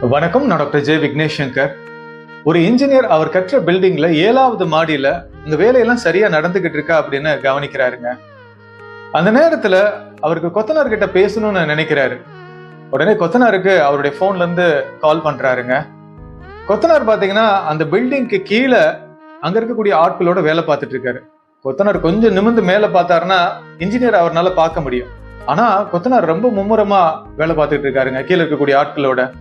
வணக்கம் நான் doctor J. Vignesh Shankar ஒரு இன்ஜினியர் அவர் கற்ற பில்டிங்ல ஏழாவது மாடியில இந்த வேலையெல்லாம் சரியா நடந்துகிட்டு இருக்கா அப்படின்னு கவனிக்கிறாருங்க. அந்த நேரத்துல அவருக்கு கொத்தனார் கிட்ட பேசணும்னு நினைக்கிறாரு. உடனே கொத்தனாருக்கு அவருடைய போன்ல இருந்து கால் பண்றாருங்க. கொத்தனார் பாத்தீங்கன்னா அந்த பில்டிங்க்கு கீழே அங்க இருக்கக்கூடிய ஆட்களோட வேலை பார்த்துட்டு இருக்காரு. கொத்தனார் கொஞ்சம் நிமிர்ந்து மேல பார்த்தாருன்னா இன்ஜினியர் அவர்னால பார்க்க முடியும். ஆனா கொத்தனார் ரொம்ப மும்முரமா வேலை பார்த்துட்டு இருக்காருங்க கீழே இருக்கக்கூடிய ஆட்களோட.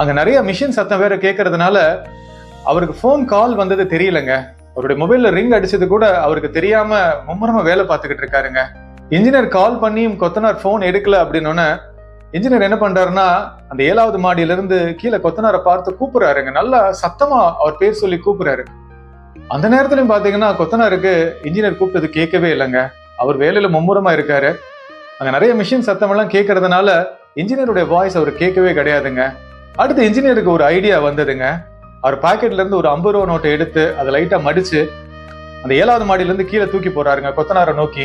அங்கே நிறைய மிஷின் சத்தம் வேற கேட்கறதுனால அவருக்கு ஃபோன் கால் வந்தது தெரியலங்க. அவருடைய மொபைலில் ரிங் அடிச்சது கூட அவருக்கு தெரியாம மும்முரமாக வேலை பார்த்துக்கிட்டு இருக்காருங்க. இன்ஜினியர் கால் பண்ணியும் கொத்தனார் ஃபோன் எடுக்கல அப்படின்னோடனே இன்ஜினியர் என்ன பண்றாருன்னா அந்த ஏழாவது மாடியில இருந்து கீழே கொத்தனாரை பார்த்து கூப்பிடுறாருங்க. நல்லா சத்தமா அவர் பேர் சொல்லி கூப்பிடுறாரு. அந்த நேரத்துலயும் பாத்தீங்கன்னா கொத்தனாருக்கு இன்ஜினியர் கூப்பிட்டது கேட்கவே இல்லைங்க. அவர் வேலையில மும்முரமா இருக்காரு. அங்க நிறைய மிஷின் சத்தம் எல்லாம் கேட்கறதுனால இன்ஜினியருடைய வாய்ஸ் அவர் கேட்கவே கிடையாதுங்க. அடுத்து இன்ஜினியருக்கு ஒரு ஐடியா வந்ததுங்க. அவர் பாக்கெட்ல இருந்து ஒரு ஐம்பது ரூபா நோட்டை எடுத்து அதை லைட்டா மடிச்சு அந்த ஏழாவது மாடியில இருந்து கீழே தூக்கி போறாருங்க கொத்தனாரை நோக்கி.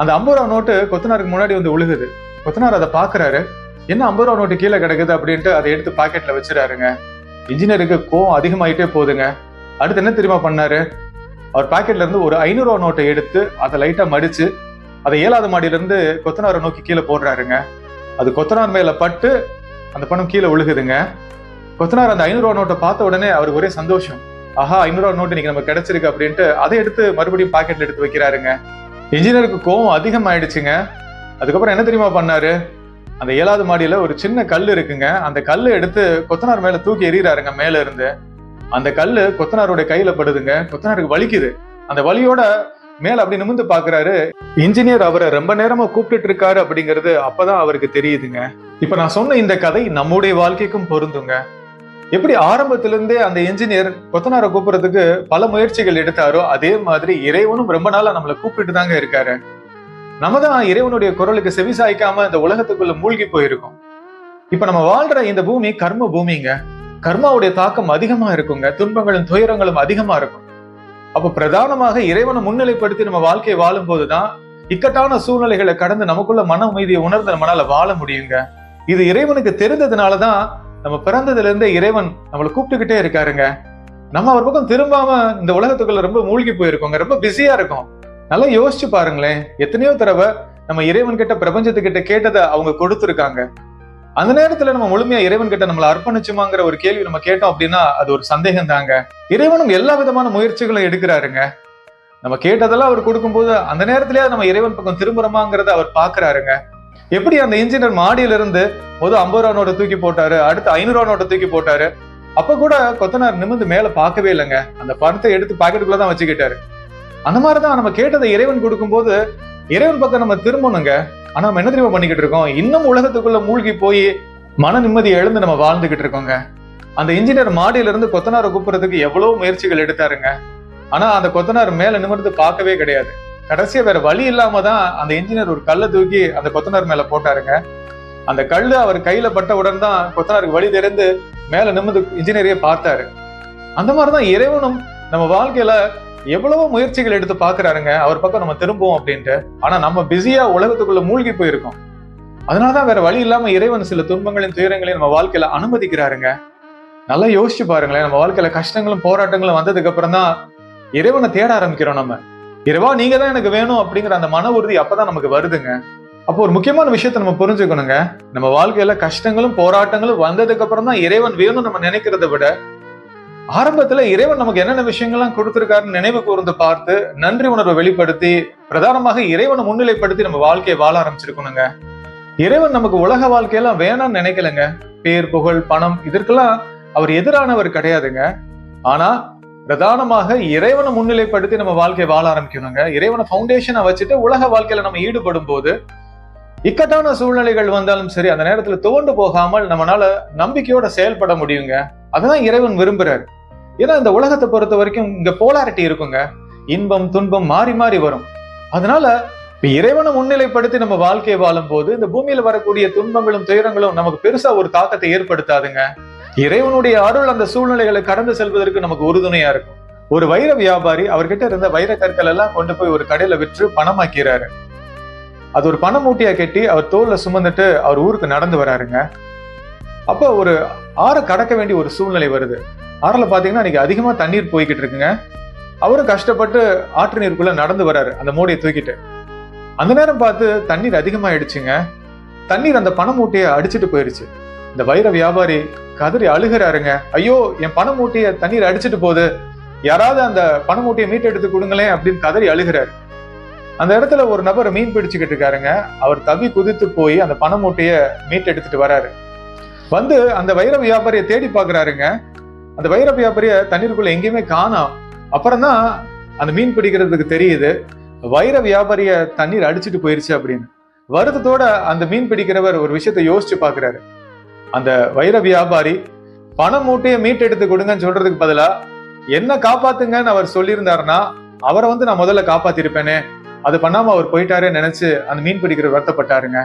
அந்த ஐம்பது ரூபா நோட்டு கொத்தனாருக்கு முன்னாடி வந்து விழுகுது கொத்தனார் அதை பாக்குறாரு. என்ன ஐம்பது ரூபா நோட்டு கீழே கிடக்குது அப்படின்ட்டு அதை எடுத்து பாக்கெட்ல வச்சிடாருங்க இன்ஜினியருக்கு கோவம் அதிகமாயிட்டே போகுதுங்க. அடுத்து என்ன தெரியுமா பண்ணாரு? அவர் பாக்கெட்ல இருந்து ஒரு ஐநூறுவா நோட்டை எடுத்து அதை லைட்டா மடிச்சு அதை ஏழாவது மாடியில இருந்து கொத்தனாரை நோக்கி கீழே போடுறாருங்க. அது கொத்தனார் மேல பட்டு அந்த பணம் கீழே விழுகுதுங்க. கொத்தனார் அந்த ஐநூறுரூவா நோட்டை பார்த்த உடனே அவருக்கு ஒரே சந்தோஷம். ஆஹா ஐநூறுரூவா நோட்டு இன்னைக்கு நமக்கு கிடைச்சிருக்கு அப்படின்ட்டு அதை எடுத்து மறுபடியும் பாக்கெட்ல எடுத்து வைக்கிறாருங்க. இன்ஜினியருக்கு கோவம் அதிகமாயிடுச்சுங்க. அதுக்கப்புறம் என்ன தெரியுமா பண்ணாரு? அந்த ஏழாவது மாடியில ஒரு சின்ன கல் இருக்குங்க. அந்த கல்லை எடுத்து கொத்தனார் மேல தூக்கி எறிகிறாருங்க மேல இருந்து. அந்த கல் கொத்தனாருடைய கையில படுதுங்க. கொத்தனாருக்கு வலிக்குது. அந்த வலியோட மேல அப்படி நிமிந்து பாக்குறாரு இன்ஜினியர் அவரை ரொம்ப நேரமா கூப்பிட்டு இருக்காரு அப்படிங்கிறது அப்பதான் அவருக்கு தெரியுதுங்க. இப்ப நான் சொன்ன இந்த கதை நம்முடைய வாழ்க்கைக்கும் பொருந்துங்க. எப்படி ஆரம்பத்திலிருந்தே அந்த இன்ஜினியர் கொத்தனாரை கூப்பிடுறதுக்கு பல முயற்சிகள் எடுத்தாரோ அதே மாதிரி இறைவனும் ரொம்ப நாளா நம்மளை கூப்பிட்டு தாங்க இருக்காரு. நம்ம தான் இறைவனுடைய குரலுக்கு செவி சாய்க்காம இந்த உலகத்துக்குள்ள மூழ்கி போயிருக்கோம். இப்ப நம்ம வாழ்ற இந்த பூமி கர்ம பூமிங்க. கர்மாவுடைய தாக்கம் அதிகமா இருக்குங்க. துன்பங்களும் துயரங்களும் அதிகமா இருக்கும். அப்ப பிரதானமாக இறைவனை முன்னிலைப்படுத்தி நம்ம வாழ்க்கையை வாழும் போதுதான் இக்கட்டான சூழ்நிலைகளை கடந்து நமக்குள்ள மன அமைதியை உணர்ந்து நம்மளால வாழ முடியுங்க. இது இறைவனுக்கு தெரிந்ததுனாலதான் நம்ம பிறந்ததுல இருந்தே இறைவன் நம்மளை கூப்பிட்டுக்கிட்டே இருக்காருங்க. நம்ம அவர் பக்கம் திரும்பாம இந்த உலகத்துக்குள்ள ரொம்ப மூழ்கி போயிருக்கோங்க. ரொம்ப பிஸியா இருக்கும். நல்லா யோசிச்சு பாருங்களேன். எத்தனையோ தடவை நம்ம இறைவன் கிட்ட பிரபஞ்சத்துக்கிட்ட கேட்டதை அவங்க கொடுத்துருக்காங்க. அந்த நேரத்துல நம்ம முழுமையா இறைவன் கிட்ட நம்மளை அர்ப்பணிச்சுமாங்கிற ஒரு கேள்வி நம்ம கேட்டோம் அப்படின்னா அது ஒரு சந்தேகம் தாங்க இறைவனும் எல்லா விதமான முயற்சிகளும் எடுக்கிறாருங்க. நம்ம கேட்டதெல்லாம் அவர் கொடுக்கும்போது அந்த நேரத்திலேயே நம்ம இறைவன் பக்கம் திரும்புறோமாங்கிறத அவர் பாக்குறாருங்க எப்படி அந்த இன்ஜினியர் மாடியில இருந்து முதல் ஐம்பது ரூபா நோட்டை தூக்கி போட்டாரு அடுத்து ஐநூறு ரூபா நோட்டை தூக்கி போட்டாரு. அப்ப கூட கொத்தனார் நிமிந்து மேல பார்க்கவே இல்லைங்க. அந்த பணத்தை எடுத்து பாக்கெட்டுக்குள்ள தான் வச்சுக்கிட்டாரு. அந்த மாதிரிதான் நம்ம கேட்டதை இறைவன் கொடுக்கும்போது இறைவன் பக்கம் நம்ம திரும்பணுங்க. ஆனா நம்ம என்ன தெரியுமா பண்ணிக்கிட்டு இருக்கோம்? இன்னும் உலகத்துக்குள்ள மூழ்கி போய் மன நிம்மதி எழுந்து நம்ம வாழ்ந்துகிட்டு இருக்கோங்க. அந்த இன்ஜினியர் மாடியில இருந்து கொத்தனாரை கூப்பிடுறதுக்கு எவ்வளவு முயற்சிகள் எடுத்தாருங்க. ஆனா அந்த கொத்தனார் மேல நிமிர்ந்து பார்க்கவே கிடையாது. கடைசியா வேற வழி இல்லாம தான் அந்த இன்ஜினியர் ஒரு கல்லை தூக்கி அந்த கொத்தனார் மேல போட்டாருங்க. அந்த கல்லு அவர் கையில பட்டவுடன் தான் கொத்தனாருக்கு வழி தெரிந்து மேல நிமிந்து இன்ஜினியரையே பார்த்தாரு. அந்த மாதிரிதான் இறைவனும் நம்ம வாழ்க்கையில எவ்வளவோ முயற்சிகள் எடுத்து பாக்குறாருங்க அவர் பக்கம் நம்ம திரும்புவோம் அப்படின்ட்டு. ஆனா நம்ம பிஸியா உலகத்துக்குள்ள மூழ்கி போயிருக்கோம். அதனாலதான் வேற வழி இல்லாம இறைவன் சில துன்பங்களையும் துயரங்களையும் நம்ம வாழ்க்கையில அனுமதிக்கிறாருங்க. நல்லா யோசிச்சு பாருங்களேன். நம்ம வாழ்க்கையில கஷ்டங்களும் போராட்டங்களும் வந்ததுக்கு அப்புறம் தான் இறைவனை தேட ஆரம்பிக்கிறோம் நம்ம. இறைவா நீங்க தான் எனக்கு வேணும் அப்படிங்கிற அந்த மன உறுதி அப்பதான் நமக்கு வருதுங்க. அப்போ ஒரு முக்கியமான விஷயத்த நம்ம புரிஞ்சுக்கணுங்க. நம்ம வாழ்க்கையில கஷ்டங்களும் போராட்டங்களும் வந்ததுக்கு அப்புறம் தான் இறைவன் வேணும் நம்ம நினைக்கிறத விட ஆரம்பத்துல இறைவன் நமக்கு என்னென்ன விஷயங்கள்லாம் கொடுத்திருக்காருன்னு நினைவு கூர்ந்து பார்த்து நன்றி உணர்வை வெளிப்படுத்தி பிரதானமாக இறைவனை முன்னிலைப்படுத்தி நம்ம வாழ்க்கையை வாழ ஆரம்பிச்சிருக்கணுங்க. இறைவன் நமக்கு உலக வாழ்க்கையெல்லாம் வேணாம்னு நினைக்கலங்க. பேர் புகழ் பணம் இதற்கெல்லாம் அவர் எதிரானவர் கிடையாதுங்க. ஆனா பிரதானமாக இறைவனை முன்னிலைப்படுத்தி நம்ம வாழ்க்கையை வாழ ஆரம்பிக்கணுங்க. இறைவனை ஃபவுண்டேஷனை வச்சுட்டு உலக வாழ்க்கையில நம்ம ஈடுபடும் போது இக்கட்டான சூழ்நிலைகள் வந்தாலும் சரி அந்த நேரத்துல துவண்டு போகாமல் நம்மளால நம்பிக்கையோட செயல்பட முடியுங்க. அதுதான் இறைவன் விரும்புறாரு. ஏன்னா இந்த உலகத்தை பொறுத்த வரைக்கும் இங்க போலாரிட்டி இருக்குங்க. இன்பம் துன்பம் மாறி மாறி வரும். அதனால இப்ப இறைவனை முன்னிலைப்படுத்தி நம்ம வாழ்க்கையை வாழும் போது இந்த பூமியில வரக்கூடிய துன்பங்களும் துயரங்களும் நமக்கு பெருசா ஒரு தாக்கத்தை ஏற்படுத்தாதுங்க. இறைவனுடைய அருள் அந்த சூழ்நிலைகளை கடந்து செல்வதற்கு நமக்கு உறுதுணையா இருக்கும். ஒரு வைர வியாபாரி அவர்கிட்ட இருந்த வைர கற்கள் எல்லாம் கொண்டு போய் ஒரு கடையில விற்று பணமாக்கிறாரு. அது ஒரு பணம் மூட்டையா கட்டி அவர் தோல்ல சுமந்துட்டு அவர் ஊருக்கு நடந்து வராருங்க. அப்ப ஒரு ஆறை கடக்க வேண்டிய ஒரு சூழ்நிலை வருது. ஆறுல பாத்தீங்கன்னா இன்னைக்கு அதிகமா தண்ணீர் போய்கிட்டு இருக்குங்க. அவரும் கஷ்டப்பட்டு ஆற்று நீருக்குள்ள நடந்து வராரு அந்த மூடையை தூக்கிட்டு. அந்த நேரம் பார்த்து தண்ணீர் அதிகமாயிடுச்சுங்க. தண்ணீர் அந்த பணமூட்டையை மூட்டையை அடிச்சிட்டு போயிருச்சு. இந்த வைர வியாபாரி கதறி அழுகிறாருங்க. ஐயோ என் பண மூட்டையை தண்ணீர் அடிச்சிட்டு போகுது. யாராவது அந்த பண மூட்டையை மீட்டெடுத்து கொடுங்களேன் அப்படின்னு கதறி அழுகிறாரு. அந்த இடத்துல ஒரு நபர் மீன் பிடிச்சுக்கிட்டு இருக்காருங்க. அவர் தவி குதித்து போய் அந்த பண மூட்டையை மீட்டெடுத்துட்டு வராரு. வந்து அந்த வைர வியாபாரியை தேடி பாக்குறாருங்க அந்த வைர வியாபாரிய தண்ணீருக்குள்ள எங்கேயுமே காணாம். அப்புறம் தான் அந்த மீன் பிடிக்கிறதுக்கு தெரியுது. வைர வியாபாரிய தண்ணீர் அடிச்சிட்டு போயிருச்சு அப்படின்னு. வருத்தத்தோட அந்த மீன் பிடிக்கிறவர் ஒரு விஷயத்த யோசிச்சு பாக்குறாரு அந்த வைர வியாபாரி பண மூட்டையை மீட்டெடுத்து கொடுங்கன்னு சொல்றதுக்கு பதிலா என்ன காப்பாத்துங்கன்னு அவர் சொல்லியிருந்தாருன்னா அவரை வந்து நான் முதல்ல காப்பாத்திருப்பேனே. அது பண்ணாம அவர் போயிட்டாரே நினைச்சு அந்த மீன் பிடிக்கிற வருத்தப்பட்டாருங்க.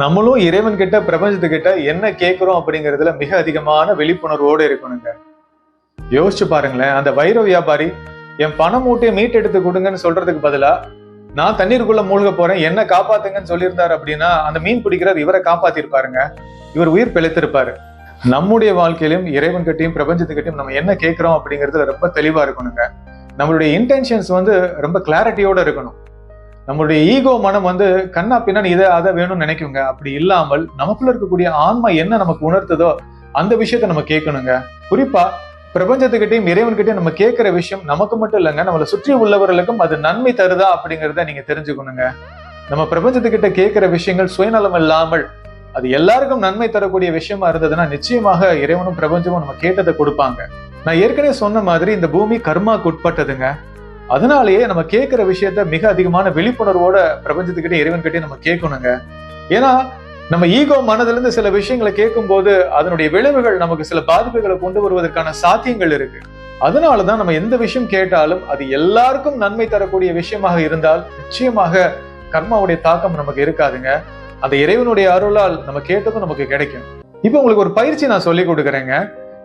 நம்மளும் இறைவன் கிட்ட பிரபஞ்சத்துக்கிட்ட என்ன கேட்கிறோம் அப்படிங்கிறதுல மிக அதிகமான விழிப்புணர்வோடு இருக்கணுங்க. யோசிச்சு பாருங்களேன் அந்த வைர வியாபாரி என் பணம் மூட்டையை மீட்டெடுத்து கொடுங்கன்னு சொல்றதுக்கு பதிலா நான் தண்ணீருக்குள்ள மூழ்க போறேன். என்ன காப்பாத்துங்கன்னு சொல்லியிருந்தாரு அப்படின்னா அந்த மீன் பிடிக்கிறார் இவரை காப்பாத்திருப்பாருங்க. இவர் உயிர் பிழைத்திருப்பாரு. நம்முடைய வாழ்க்கையிலும் இறைவன் கிட்டையும் பிரபஞ்சத்துக்கிட்டையும் நம்ம என்ன கேட்கிறோம் அப்படிங்கிறதுல ரொம்ப தெளிவா இருக்கணுங்க. நம்மளுடைய இன்டென்ஷன்ஸ் வந்து ரொம்ப கிளாரிட்டியோட இருக்கணும். நம்மளுடைய ஈகோ மனம் வந்து கண்ணா பின்னாடி இதை அதை வேணும்னு நினைக்குங்க. அப்படி இல்லாமல் நமக்குள்ள இருக்கக்கூடிய ஆன்மா என்ன நமக்கு உணர்த்துதோ அந்த விஷயத்த நம்ம கேட்கணுங்க. குறிப்பா பிரபஞ்சத்துக்கிட்டையும் இறைவன்கிட்டயும் நம்ம கேட்கிற விஷயம் நமக்கு மட்டும் இல்லைங்க. நம்மளை சுற்றி உள்ளவர்களுக்கும் அது நன்மை தருதா அப்படிங்கிறத நீங்க தெரிஞ்சுக்கணுங்க. நம்ம பிரபஞ்சத்துக்கிட்ட கேட்கிற விஷயங்கள் சுயநலம் இல்லாமல் அது எல்லாருக்கும் நன்மை தரக்கூடிய விஷயமா இருந்ததுன்னா நிச்சயமாக இறைவனும் பிரபஞ்சமும் நம்ம கேட்டதை கொடுப்பாங்க. நான் ஏற்கனவே சொன்ன மாதிரி இந்த பூமி கர்மாக்கு உட்பட்டதுங்க. அதனாலேயே நம்ம கேட்கிற விஷயத்த மிக அதிகமான விழிப்புணர்வோட பிரபஞ்சத்துக்கிட்டே இறைவன்கிட்டே நம்ம கேட்கணுங்க. ஏன்னா நம்ம ஈகோ மனதிலிருந்து சில விஷயங்களை கேட்கும்போது அதனுடைய விளைவுகள் நமக்கு சில பாதிப்புகளை கொண்டு வருவதற்கான சாத்தியங்கள் இருக்கு. அதனாலதான் நம்ம எந்த விஷயம் கேட்டாலும் அது எல்லாருக்கும் நன்மை தரக்கூடிய விஷயமாக இருந்தால் நிச்சயமாக கர்மாவுடைய தாக்கம் நமக்கு இருக்காதுங்க. அந்த இறைவனுடைய அருளால் நம்ம கேட்டதும் நமக்கு கிடைக்கும். இப்போ உங்களுக்கு ஒரு பயிற்சி நான் சொல்லி கொடுக்குறேங்க.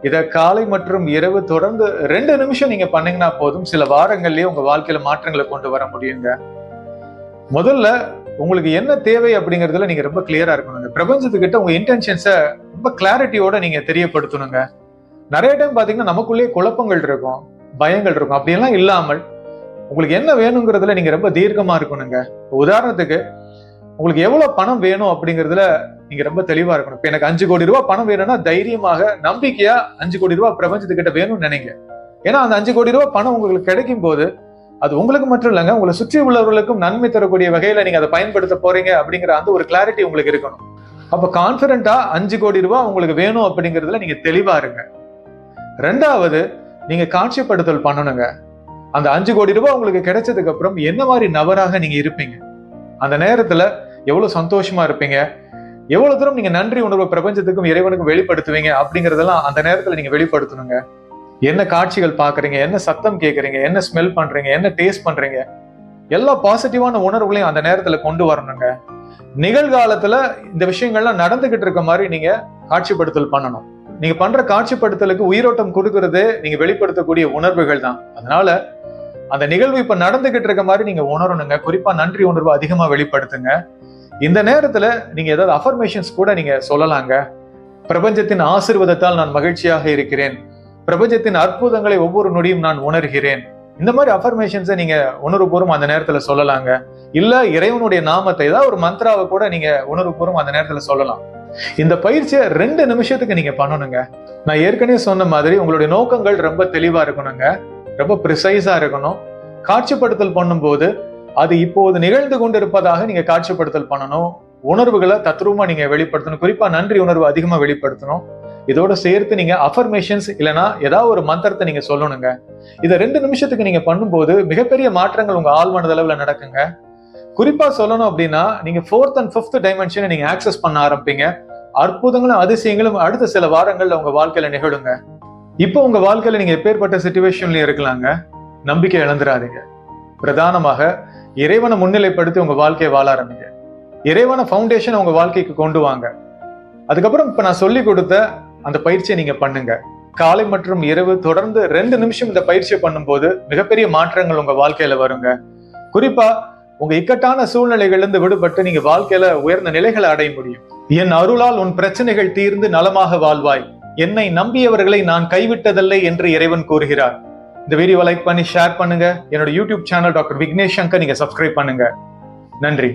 இதை காலை மற்றும் இரவு தொடர்ந்து ரெண்டு நிமிஷம் நீங்க பண்ணீங்கன்னா போதும். சில வாரங்கள்லயே உங்க வாழ்க்கையில மாற்றங்களை கொண்டு வர முடியுங்க. முதல்ல உங்களுக்கு என்ன தேவை அப்படிங்கிறதுல நீங்க ரொம்ப கிளியரா இருக்கணுங்க. பிரபஞ்சத்துக்கிட்ட உங்க இன்டென்ஷன்ஸை ரொம்ப கிளாரிட்டியோட நீங்க தெரியப்படுத்தணுங்க. நிறைய டைம் பாத்தீங்கன்னா நமக்குள்ளேயே குழப்பங்கள் இருக்கும் பயங்கள் இருக்கும். அப்படியெல்லாம் இல்லாமல் உங்களுக்கு என்ன வேணுங்கிறதுல நீங்க ரொம்ப தீர்க்கமா இருக்கணுங்க. உதாரணத்துக்கு உங்களுக்கு எவ்வளவு பணம் வேணும் அப்படிங்கறதுல நீங்க ரொம்ப தெளிவா இருக்கணும். இப்ப எனக்கு அஞ்சு கோடி ரூபாய் பணம் வேணும்னா தைரியமாக நம்பிக்கையா அஞ்சு கோடி ரூபாய் பிரபஞ்சத்துக்கிட்ட வேணும்னு நினைங்க. ஏன்னா அந்த அஞ்சு கோடி ரூபாய் பணம் உங்களுக்கு கிடைக்கும் போது அது உங்களுக்கு மட்டும் இல்லைங்க உங்களை சுற்றி உள்ளவர்களுக்கும் நன்மை தரக்கூடிய வகையில நீங்க அதை பயன்படுத்த போறீங்க அப்படிங்கிற அந்த ஒரு கிளாரிட்டி உங்களுக்கு இருக்கணும். அப்ப கான்பிடண்டா அஞ்சு கோடி ரூபாய் உங்களுக்கு வேணும் அப்படிங்கறதுல நீங்க தெளிவா இருங்க. ரெண்டாவது நீங்க காட்சிப்படுத்தல் பண்ணணுங்க. அந்த அஞ்சு கோடி ரூபாய் உங்களுக்கு கிடைச்சதுக்கு அப்புறம் என்ன மாதிரி நபராக நீங்க இருப்பீங்க? அந்த நேரத்துல எவ்வளவு சந்தோஷமா இருப்பீங்க? எவ்வளவு தூரம் நீங்க நன்றி உணர்வு பிரபஞ்சத்துக்கும் இறைவனுக்கும் வெளிப்படுத்துவீங்க அப்படிங்கறதெல்லாம் அந்த நேரத்துல நீங்க வெளிப்படுத்தணுங்க. என்ன காட்சிகள் பார்க்குறீங்க? என்ன சத்தம் கேட்குறீங்க? என்ன ஸ்மெல் பண்ணுறீங்க என்ன டேஸ்ட் பண்ணுறீங்க எல்லா பாசிட்டிவான உணர்வுகளையும் அந்த நேரத்தில் கொண்டு வரணுங்க. நிகழ்காலத்தில் இந்த விஷயங்கள்லாம் நடந்துகிட்டு இருக்க மாதிரி நீங்கள் காட்சிப்படுத்தல் பண்ணணும். நீங்கள் பண்ணுற காட்சிப்படுத்தலுக்கு உயிரோட்டம் கொடுக்கறது நீங்கள் வெளிப்படுத்தக்கூடிய உணர்வுகள் தான். அதனால அந்த நிகழ்வு இப்போ நடந்துகிட்டு இருக்க மாதிரி நீங்கள் உணரணுங்க. குறிப்பாக நன்றி உணர்வு அதிகமாக வெளிப்படுத்துங்க. இந்த நேரத்தில் நீங்கள் ஏதாவது அஃபர்மேஷன்ஸ் கூட நீங்கள் சொல்லலாங்க. பிரபஞ்சத்தின் ஆசிர்வாதத்தால் நான் மகிழ்ச்சியாக இருக்கிறேன். பிரபஞ்சத்தின் அற்புதங்களை ஒவ்வொரு நொடியும் நான் உணர்கிறேன். இந்த மாதிரி அஃபர்மேஷன்ஸை நீங்க உணர்வுபூர்வம் அந்த நேரத்துல சொல்லலாங்க. இல்ல இறைவனுடைய நாமத்தை ஏதாவது ஒரு மந்த்ராவை கூட நீங்க உணர்வுபூர்வம் அந்த நேரத்துல சொல்லலாம். இந்த பயிற்சியை ரெண்டு நிமிஷத்துக்கு நீங்க பண்ணணுங்க. நான் ஏற்கனவே சொன்ன மாதிரி உங்களுடைய நோக்கங்கள் ரொம்ப தெளிவா இருக்கணுங்க. ரொம்ப ப்ரிசைஸா இருக்கணும். காட்சிப்படுத்தல் பண்ணும்போது அது இப்போது நிகழ்ந்து கொண்டிருப்பதாக நீங்க காட்சிப்படுத்தல் பண்ணணும். உணர்வுகளை தத்ரூபமா நீங்க வெளிப்படுத்தணும். குறிப்பா நன்றி உணர்வு அதிகமா வெளிப்படுத்தணும். இதோட சேர்த்து நீங்க அஃபர்மேஷன்ஸ் இல்லைன்னா ஏதாவது ஒரு மந்திரத்தை நீங்க சொல்லணுங்க. இதை ரெண்டு நிமிஷத்துக்கு நீங்க பண்ணும்போது மிகப்பெரிய மாற்றங்கள் உங்க ஆள் மனதளவுல நடக்குங்க. குறிப்பா சொல்லணும் அப்படின்னா நீங்க ஃபோர்த் அண்ட் ஃபிஃப்த் டைமென்ஷனை நீங்க ஆக்சஸ் பண்ண ஆரம்பிப்பீங்க. அற்புதங்களும் அதிசயங்களும் அடுத்த சில வாரங்கள்ல உங்க வாழ்க்கையில நிகழுங்க. இப்போ உங்க வாழ்க்கையில நீங்க எப்பேற்பட்ட சுச்சுவேஷன்ல இருக்கலாங்க? நம்பிக்கை இழந்துடாதீங்க பிரதானமாக இறைவனை முன்னிலைப்படுத்தி உங்க வாழ்க்கையை வாழ ஆரம்பிங்க. இறைவன ஃபவுண்டேஷன் உங்க வாழ்க்கைக்கு கொண்டு வாங்க. அதுக்கப்புறம் இப்ப நான் சொல்லி கொடுத்த அந்த பயிற்சியை நீங்க பண்ணுங்க. காலை மற்றும் இரவு தொடர்ந்து ரெண்டு நிமிஷம் இந்த பயிற்சியை பண்ணும்போது மிகப்பெரிய மாற்றங்கள் உங்க வாழ்க்கையில வருங்க. குறிப்பா உங்க இக்கட்டான சூழ்நிலைகளிலிருந்து விடுபட்டு நீங்க வாழ்க்கையில உயர்ந்த நிலைகளை அடைய முடியும். என் அருளால் உன் பிரச்சனைகள் தீர்ந்து நலமாக வாழ்வாய். என்னை நம்பியவர்களை நான் கைவிட்டதில்லை என்று இறைவன் கூறுகிறார். இந்த வீடியோ லைக் பண்ணி ஷேர் பண்ணுங்க. என்னோட YouTube channel doctor Vignesh Shankar நீங்க சப்ஸ்கிரைப் பண்ணுங்க. நன்றி.